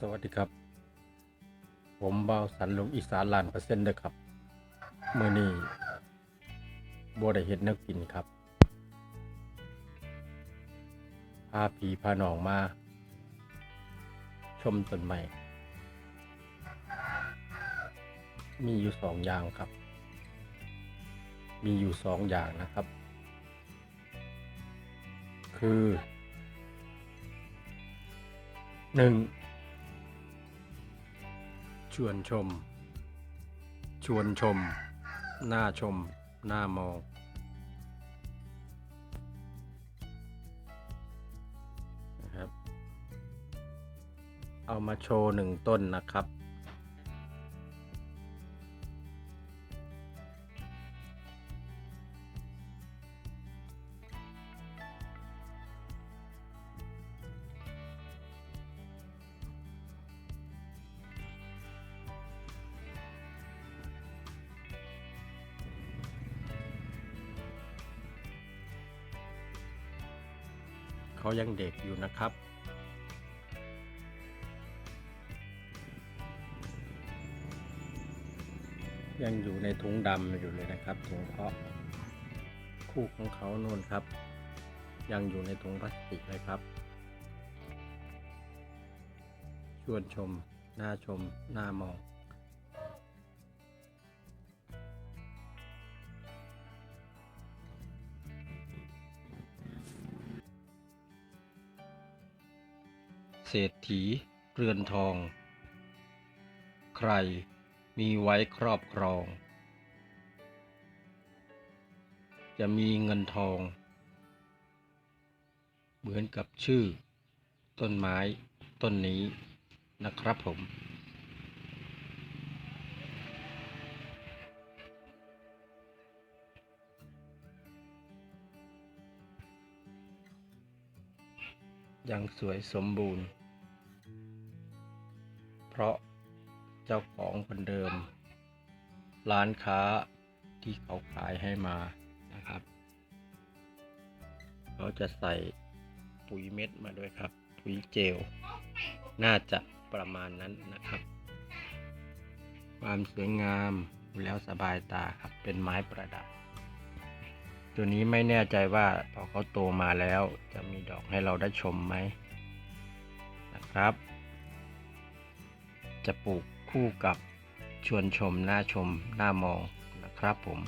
สวัสดีครับ ผมเบาสันลุงอีสานล้านเปอร์เซ็นต์เด้อครับมื้อนี้บ่ได้เฮ็ดนวกินครับ พาผีพาหนองมา ชมต้นไม้มีอยู่สองอย่างครับ มีอยู่สองอย่างนะครับ คือหนึ่ง ชวนชม ชวนชม หน้าชม หน้ามองนะครับ เอามาโชว์หนึ่งต้นนะครับ เขายังเด็กอยู่นะครับ ยังอยู่ในถุงดำอยู่เลยนะครับถุงเพาะคู่ของเขาโน่นครับ ยังอยู่ในถุงพลาสติกเลยครับ ชวนชม หน้าชม หน้ามอง รษฐีเรือนทอง ใครมีไว้ครอบครอง จะมีเงินทอง เหมือนกับชื่อ ต้นไม้ต้นนี้นะครับผม ยังสวยสมบูรณ์ เพราะเจ้าของคนเดิม ร้านค้าที่เขาขายให้มานะครับ เขาจะใส่ปุ๋ยเม็ดมาด้วยครับ ปุ๋ยเจล น่าจะประมาณนั้นนะครับ ความสวยงามแล้วสบายตาครับเป็นไม้ประดับ ตัวนี้ไม่แน่ใจว่าพอเขาโตมาแล้วจะมีดอกให้เราได้ชมไหมนะครับ จะปลูกคู่กับชวนชมหน้าชมหน้ามองนะครับผม